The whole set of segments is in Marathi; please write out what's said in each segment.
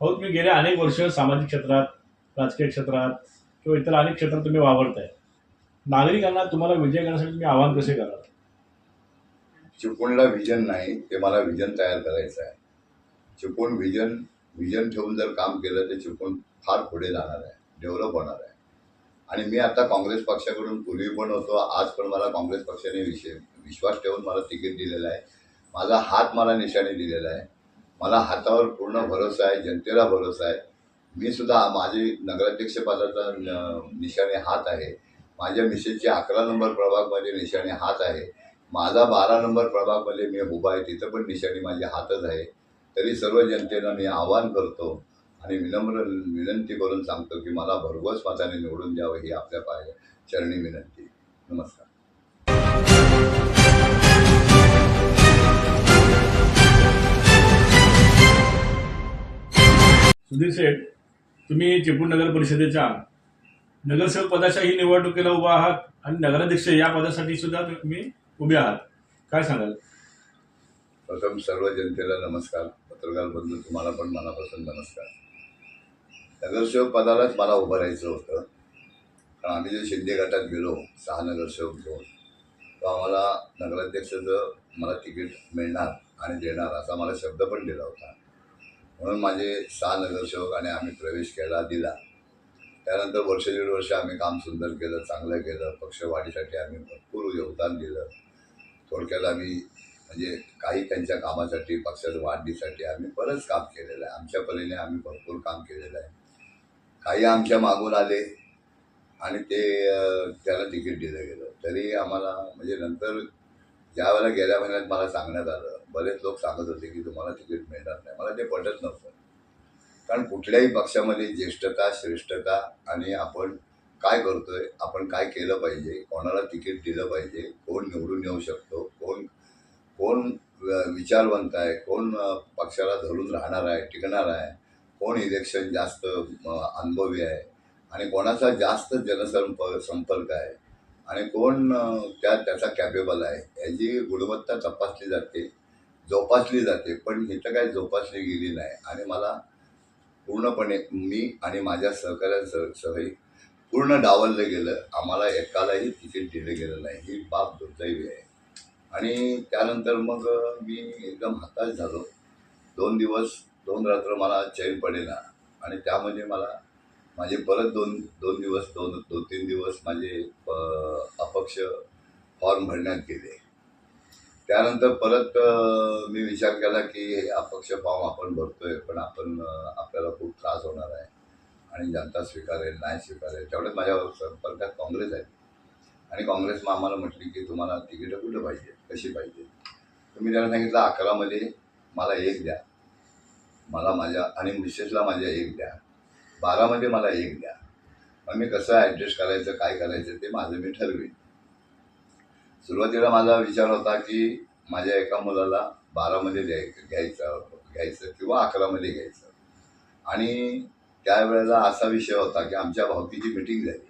हो तुम्ही गेल्या अनेक वर्ष सामाजिक क्षेत्रात राजकीय क्षेत्रात किंवा इतर अनेक क्षेत्रात तुम्ही वावरताय. नागरिकांना तुम्हाला विजय करण्यासाठी तुम्ही आवाहन कसे कराल चिपकोणला व्हिजन नाही ते मला व्हिजन तयार करायचं आहे. चिपकोण व्हिजन व्हिजन ठेवून जर काम केलं तर चिपकोण फार पुढे जाणार आहे डेव्हलप होणार आहे. आणि मी आता काँग्रेस पक्षाकडून पूर्वी पण होतो आज पण मला काँग्रेस पक्षाने विषय विश्वास ठेवून मला तिकीट दिलेलं आहे. माझा हात मला निशाने दिलेला आहे. मला हातावर पूर्ण भरोसा आहे जनतेला भरोसा आहे. मी सुद्धा माझी नगराध्यक्षपदाचा न- निशाणे हात आहे. माझ्या मिसेसचे अकरा नंबर प्रभागमध्ये निशाणे हात आहे. माझा बारा नंबर प्रभागमध्ये मी उभा आहे तिथं पण निशाणी माझी हातच आहे. तरी सर्व जनतेला मी आवाहन करतो आणि विनम्र विनंती करून सांगतो की मला भरघोस मताने निवडून द्यावं ही आपल्या पाय चरणी विनंती. नमस्कार. सुधीर शेठ तुम्ही चिपळूण नगर परिषदेच्या नगरसेवक पदाच्या ही निवडणुकीला उभा आहात आणि नगराध्यक्ष या पदासाठी सुद्धा तुम्ही उभे आहात. काय सांगाल? प्रथम सर्व जनतेला नमस्कार. पत्रकार बंधू तुम्हाला पण मनापासून नमस्कार. नगरसेवक पदालाच मला उभं राहायचं होतं. कारण आम्ही जे शिंदे गटात गेलो सहा नगरसेवक घेऊन तो आम्हाला नगराध्यक्षाचं मला तिकीट मिळणार आणि देणार असा मला शब्द पण दिला होता. म्हणून माझे सहा नगरसेवक आणि आम्ही प्रवेश केला दिला. त्यानंतर वर्ष दीड वर्ष आम्ही काम सुंदर केलं चांगलं केलं. पक्षवाढीसाठी आम्ही भरपूर योगदान दिलं. थोडक्यात आम्ही म्हणजे काही त्यांच्या कामासाठी पक्षाच्या वाढीसाठी आम्ही बरंच काम केलेलं आहे. आमच्या परीने आम्ही भरपूर काम केलेलं आहे. काही आमच्या मागून आले आणि ते त्याला तिकीट दिलं गेलं. तरी आम्हाला म्हणजे नंतर ज्या वेळेला गेल्या महिन्यात मला सांगण्यात आलं बरेच लोक सांगत होते की तुम्हाला तिकीट मिळणार नाही. मला ते पटत नव्हतं. कारण कुठल्याही पक्षामध्ये ज्येष्ठता श्रेष्ठता आणि आपण काय करतोय आपण काय केलं पाहिजे कोणाला तिकीट दिलं पाहिजे कोण निवडून येऊ शकतो कोण कोण विचारवंत आहे कोण पक्षाला धरून राहणार आहे टिकणार आहे कोण इलेक्शन जास्त अनुभवी आहे आणि कोणाचा जास्त जनसंप संपर्क आहे आणि कोण त्या त्याचा कॅपेबल आहे याची गुणवत्ता तपासली जाते. जोपासली जाते पण इथं काय जोपासली गेली नाही. आणि मला पूर्णपणे मी आणि माझ्या सहकाऱ्यांसह सहही पूर्ण डावललं गेलं. आम्हाला एकालाही तिकीट दिलं गेलं नाही. ही बाब दुर्दैवी आहे. आणि त्यानंतर मग मी एकदम हताश झालो. दोन दिवस दोन रात्र मला चैन पडेना. आणि त्यामध्ये मला माझे परत दोन दोन दिवस दोन दोन तीन दिवस माझे अपक्ष फॉर्म भरण्यात गेले. त्यानंतर परत मी विचार केला की अपक्ष फॉर्म आपण भरतोय पण आपण आपल्याला खूप त्रास होणार आहे आणि जनता स्वीकारेल नाही स्वीकारेल तेवढ्यात माझ्या संपर्कात काँग्रेस आहे. आणि काँग्रेस मग आम्हाला म्हटली की तुम्हाला तिकीटं कुठं पाहिजे कशी पाहिजे? तर मी त्यांना सांगितलं अकरामध्ये मला एक द्या. मला माझ्या आणि मिसेसला माझ्या एक द्या. बारामध्ये मला एक द्या. मग मी कसं ॲडजस्ट करायचं काय करायचं ते माझं मी ठरवेन. सुरुवातीला माझा विचार होता की माझ्या एका मुलाला बारामध्ये द्याय घ्यायचं घ्यायचं किंवा अकरामध्ये घ्यायचं. आणि त्यावेळेला असा विषय होता की आमच्या भावकीची मिटिंग झाली.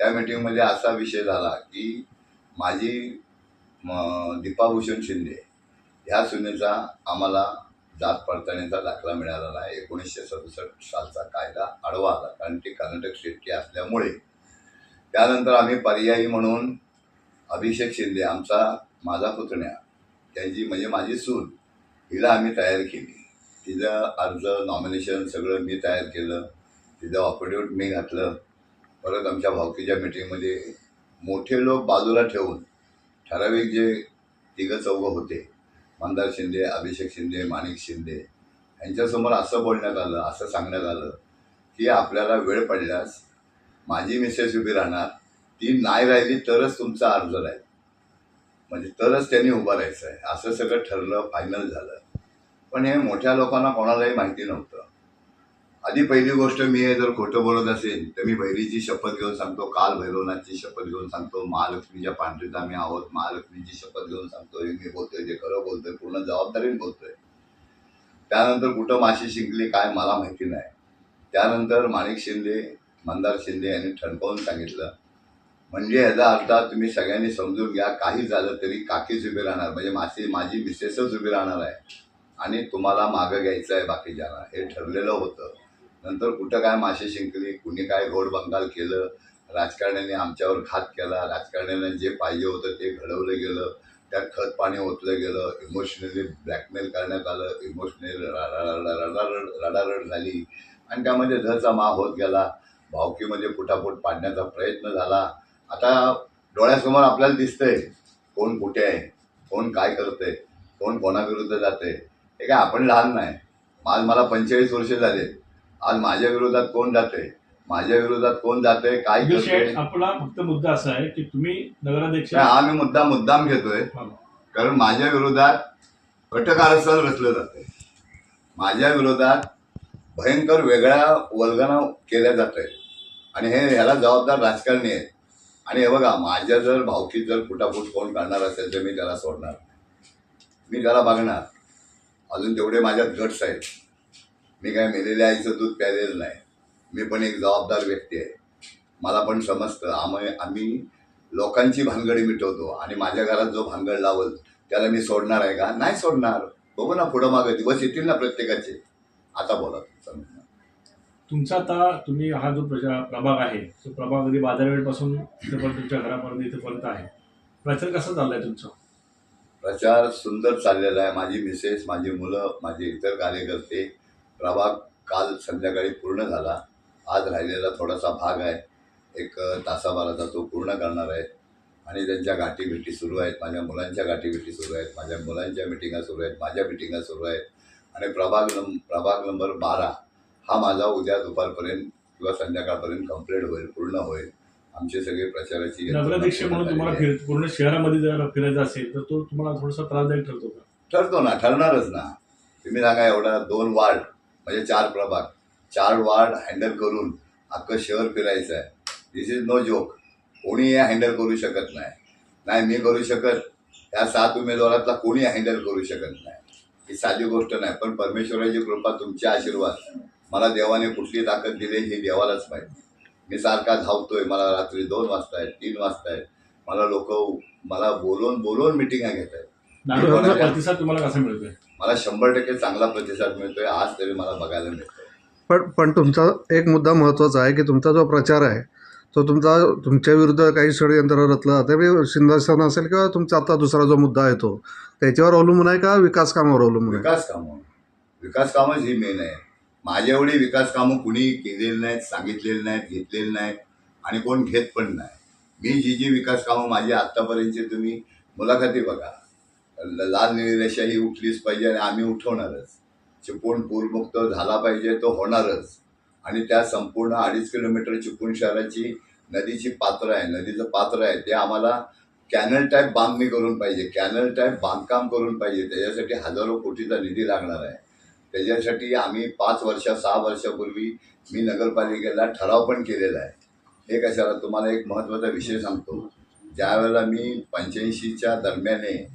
त्या मिटिंगमध्ये असा विषय झाला की माझी दीपाभूषण शिंदे ह्या सुनेचा आम्हाला जात पडताळणीचा दाखला मिळाला नाही एकोणीसशे सदुसष्ट सालचा कायदा आडवा आला. कारण ती कर्नाटक स्टेटची असल्यामुळे त्यानंतर आम्ही पर्यायी म्हणून अभिषेक शिंदे आमचा माझा पुतण्या त्यांची म्हणजे माझी सून हिला आम्ही तयार केली. तिचं अर्ज नॉमिनेशन सगळं मी तयार केलं. तिचं ऑफिडेविट मी घातलं. परत आमच्या भावकीच्या मिटिंगमध्ये मोठे लोक बाजूला ठेवून ठराविक जे तिघं चौघं होते मंदार शिंदे अभिषेक शिंदे माणिक शिंदे यांच्यासमोर असं बोलण्यात आलं असं सांगण्यात आलं की आपल्याला वेळ पडल्यास माझी मिसेस उभी राहणार ती नाही राहिली तरच तुमचा अर्ज राहील. म्हणजे तरच त्यांनी उभं राहायचं आहे. असं सगळं ठरलं फायनल झालं. पण हे मोठ्या लोकांना कोणालाही माहिती नव्हतं. आधी पहिली गोष्ट मी हे जर खोटं बोलत असेल तर मी भैरीची शपथ घेऊन सांगतो काल भैरवनाथची शपथ घेऊन सांगतो महालक्ष्मीच्या पांढरीत आम्ही आहोत महालक्ष्मीची शपथ घेऊन सांगतो हे मी बोलतोय जे खरं बोलतोय पूर्ण जबाबदारीने बोलतोय. त्यानंतर कुठं माशी शिंकली काय मला माहिती नाही. त्यानंतर माणिक शिंदे मंदार शिंदे यांनी ठणकावून सांगितलं म्हणजे याचा अर्थ तुम्ही सगळ्यांनी समजून घ्या काही झालं तरी काकीच उभी राहणार. म्हणजे माझी माझी मिसेसच उभी राहणार आहे. आणि तुम्हाला मागं घ्यायचं आहे बाकीच्यांना हे ठरलेलं होतं. नंतर कुठं काय मासे शिंकली कुणी काय घोड बंगाल केलं राजकारण्याने आमच्यावर घात केला राजकारण्याने जे पाहिजे होतं ते घडवलं गेलं त्यात खत पाणी ओतलं गेलं इमोशनली ब्लॅकमेल करण्यात आलं इमोशनली रडारड झाली. आणि त्यामध्ये धचा मा होत गेला. भावकीमध्ये फुटाफूट पाडण्याचा प्रयत्न झाला. आता डोळ्यासमोर आपल्याला दिसतंय कोण कुठे आहे कोण काय करतंय कोण कोणाविरुद्ध जाते हे काय आपण लहान नाही. आज मला पंचेचाळीस वर्ष झाले. आज माझ्या विरोधात कोण जाते माझ्या विरोधात कोण जाते काय करते आपला फक्त मुद्दा असा आहे की तुम्ही नगराध्यक्ष हा मी मुद्दा मुद्दाम घेतोय. कारण माझ्या विरोधात कटक आरक्षण रचलं जाते माझ्या विरोधात भयंकर वेगळ्या वल्गना केल्या जात आहेत आणि हे ह्याला जबाबदार राजकारणी आहेत. आणि हे बघा माझ्या जर भावकीत जर फुटाफूट कोण करणार असेल तर मी त्याला सोडणार मी त्याला बघणार. अजून तेवढे माझ्यात गट्स आहेत. मी काय मेलेल्या आईचं दूध प्यालेलं नाही. मी पण एक जबाबदार व्यक्ती आहे. मला पण समजतं. आम्ही आम्ही लोकांची भानगडी मिटवतो आणि माझ्या घरात जो भानगड लावल त्याला मी सोडणार आहे का? नाही सोडणार. बघू ना पुढं मागं. दिवस येतील ना प्रत्येकाचे. आता बोला तुमचं. तुमचा आता तुम्ही हा जो प्रजा प्रभाग आहे तो प्रभाग अगदी बाजारपेठपासून पण तुमच्या घरापर्यंत इथेपर्यंत आहे. प्रचार कसा चाललाय तुमचा? प्रचार सुंदर चाललेला आहे. माझी मिसेस माझी मुलं माझे इतर कार्यकर्ते प्रभाग काल संध्याकाळी पूर्ण झाला. आज राहिलेला थोडासा भाग आहे. एक तासाभराचा तो पूर्ण करणार आहे. आणि त्यांच्या गाठीभेटी सुरू आहेत. माझ्या मुलांच्या गाठीभेटी सुरू आहेत. माझ्या मुलांच्या मिटिंगा सुरू आहेत. माझ्या मिटिंगा सुरू आहेत. आणि प्रभाग नं प्रभाग नंबर बारा हा माझा उद्या दुपारपर्यंत किंवा संध्याकाळपर्यंत कंप्लीट होईल पूर्ण होईल. आमचे सगळे प्रचाराची नगराध्यक्ष म्हणून तुम्हाला. फिर पूर्ण शहरामध्ये जर फिरायचं असेल तर तो तुम्हाला थोडासा त्रासदायक ठरतो का? ठरतो ना ठरणारच ना. तुम्ही सांगा एवढा दोन वार्ड म्हणजे चार प्रभाग. चार वार्ड हँडल करून अख्खं शहर फिरायचं आहे दिस इज नो जोक कोणी हे हँडल करू शकत नाही. नाही मी करू शकत. या सात उमेदवारातला कोणी हँडल करू शकत नाही. ही साधी गोष्ट नाही पण परमेश्वराची कृपा तुमचे आशीर्वाद. मला देवाने कुठली ताकद दिली ही देवालाच माहिती. मी सारखा धावतोय मला रात्री दोन वाजता आहेत तीन वाजता आहेत. मला लोक मला बोलवून बोलवून मिटिंगा घेत आहेत. प्रतिसाद तुम्हाला कसा मिळतोय? मला शंभर टक्के चांगला प्रतिसाद मिळतोय आज तरी मला बघायला मिळतोय. पण पण तुमचा एक मुद्दा महत्त्वाचा आहे की तुमचा जो प्रचार आहे तो तुमचा तुमच्या विरुद्ध काही षडयंत्र रचलं जाते म्हणजे असेल किंवा तुमचा आता दुसरा जो मुद्दा आहे तो त्याच्यावर अवलंबून आहे का विकास कामावर अवलंबून आहे? विकास कामं. विकास कामच ही मेन आहे. माझ्या एवढी विकास कामं कुणी केलेली नाहीत सांगितलेली नाहीत घेतलेली नाहीत आणि कोण घेत पण नाही. मी जी जी विकास कामं माझी आत्तापर्यंतची तुम्ही मुलाखती बघा. लाल निळी रेषा ही उठलीच पाहिजे आणि आम्ही उठवणारच. चिपळूण पूरमुक्त झाला पाहिजे तो होणारच. आणि त्या संपूर्ण अडीच किलोमीटर चिपळूण शहराची नदीची पात्र आहे. नदीचं पात्र आहे. ते आम्हाला कॅनल टाईप बांधणी करून पाहिजे. कॅनल टाईप बांधकाम करून पाहिजे. त्याच्यासाठी हजारो कोटीचा निधी लागणार आहे. त्याच्यासाठी आम्ही पाच वर्ष सहा वर्षापूर्वी मी नगरपालिकेला ठराव पण केलेला आहे. हे कशाला? तुम्हाला एक महत्त्वाचा विषय सांगतो. ज्यावेळेला मी पंच्याऐंशीच्या दरम्याने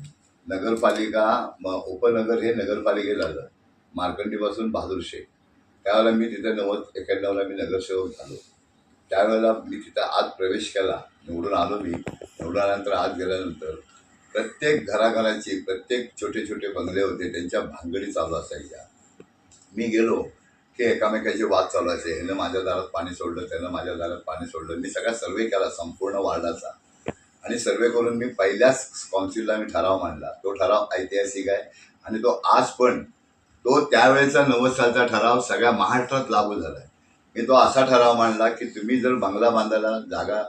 नगरपालिका म उपनगर हे नगरपालिकेला आलं मार्कंडीपासून बहादूरशेख त्यावेळेला मी तिथे नव्वद एक्याण्णवला मी नगरसेवक झालो. त्यावेळेला मी तिथं आत प्रवेश केला निवडून आलो मी. निवडून आल्यानंतर आत गेल्यानंतर प्रत्येक घराघराची प्रत्येक छोटे छोटे बंगले होते त्यांच्या भानगडी चालू असायच्या. मी गेलो की एकामेकाचे वाद चालवायचे ह्यानं माझ्या दारात पाणी सोडलं त्यानं माझ्या दारात पाणी सोडलं. मी सगळा सर्वे केला संपूर्ण वार्डाचा. आणि सर्वे करून मी पहिल्याच काउन्सिलला मी ठराव मांडला. तो ठराव ऐतिहासिक आहे. आणि तो आज पण तो त्यावेळेचा नव्वद सालचा ठराव सगळ्या महाराष्ट्रात लागू झाला आहे मी तो असा ठराव मांडला की तुम्ही जर बंगला बांधायला जागा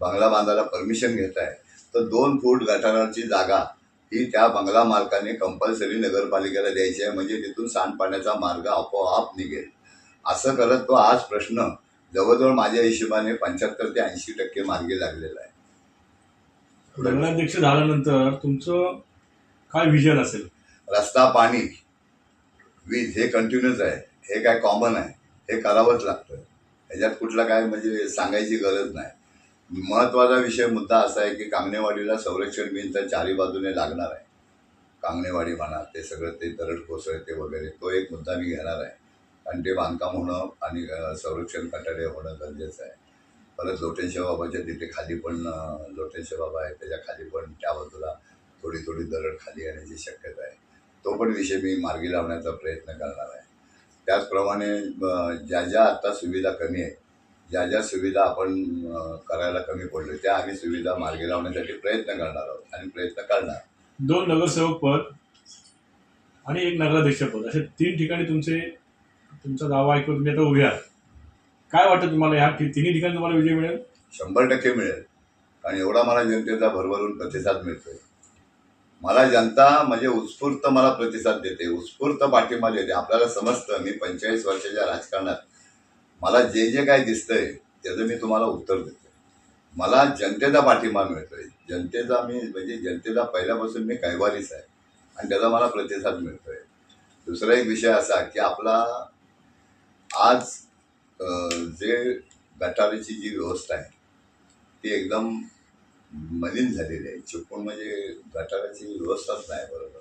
बंगला बांधायला परमिशन घेताय तर दोन फूट गटाराची जागा ही त्या बंगला मालकाने कंपल्सरी नगरपालिकेला द्यायची आहे म्हणजे तिथून सांडपाण्याचा मार्ग आपोआप निघेल. असं करत तो आज प्रश्न जवळजवळ माझ्या हिशोबाने पंच्याहत्तर ते ऐंशी टक्के मार्गी लागलेला आहे. नगराध्यक्ष झाल्यानंतर तुमचं काय विजन असेल? रस्ता पाणी वीज हे कंटिन्यूच आहे. हे काय कॉमन आहे. हे करावंच लागतं. ह्याच्यात कुठलं काय म्हणजे सांगायची गरज नाही. महत्त्वाचा विषय मुद्दा असा आहे की कांगणेवाडीला संरक्षण भिंत चारी बाजूने लागणार आहे. कांगणेवाडी म्हणा ते सगळं ते दरड कोसळते वगैरे तो एक मुद्दा मी घेणार आहे. कारण ते बांधकाम होणं आणि संरक्षण कटाडे होणं गरजेचं आहे. परत लोटेश्वर बाबाच्या तिथे खाली पण अं, बाबा आहे त्याच्याखाली पण त्या बाजूला थोडी थोडी दरड खाली येण्याची शक्यता आहे. तो पण विषय मी मार्गी लावण्याचा प्रयत्न करणार आहे. त्याचप्रमाणे ज्या ज्या आत्ता सुविधा कमी आहेत ज्या ज्या सुविधा आपण करायला कमी पडलो त्या आम्ही सुविधा मार्गी लावण्यासाठी प्रयत्न करणार आहोत आणि प्रयत्न करणार. दोन नगरसेवक पद आणि एक नगराध्यक्ष पद असे तीन ठिकाणी तुमचे तुमचा दावा ऐकून तुम्ही आता उभे आहात. काय वाटतं तुम्हाला ह्या तिन्ही ठिकाणी तुम्हाला विजय मिळेल? शंभर टक्के मिळेल. आणि एवढा मला जनतेचा भरभरून प्रतिसाद मिळतोय. मला जनता म्हणजे उत्स्फूर्त मला प्रतिसाद देते उत्स्फूर्त पाठिंबा देते. आपल्याला समजतं मी पंचेचाळीस वर्षाच्या राजकारणात मला जे जे काय दिसतंय त्याचं मी तुम्हाला उत्तर देतो. मला जनतेचा पाठिंबा मिळतोय. जनतेचा मी म्हणजे जनतेचा पहिल्यापासून मी कैवारीच आहे. आणि त्याचा मला प्रतिसाद मिळतोय. दुसरा एक विषय असा की आपला आज जे गटारीची जी व्यवस्था आहे ती एकदम मलिन झालेली आहे. चिपकून म्हणजे गटाराची व्यवस्थाच नाही बरोबर.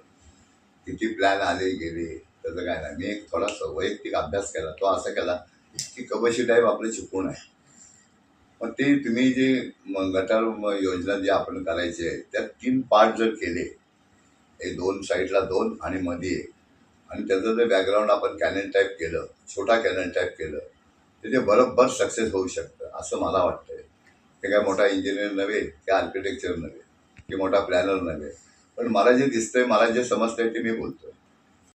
किती प्लॅन आले गेले त्याचं काय नाही. मी एक थोडासा वैयक्तिक अभ्यास केला तो असा केला की कबशी टाईप आपलं चुकून आहे. मग ते तुम्ही जे गटार योजना जे आपण करायची आहे त्यात तीन पार्ट जर केले हे दोन साईडला दोन आणि मध्ये एक आणि त्याचं जर बॅकग्राऊंड आपण कॅनन टाईप केलं छोटा कॅनन टाईप केलं तर ते बरोबर सक्सेस होऊ शकतं असं मला वाटतंय. ते काय मोठा इंजिनियर नव्हे की आर्किटेक्चर नव्हे की मोठा प्लॅनर नव्हे. पण मला जे दिसतंय मला जे समजतंय ते मी बोलतोय.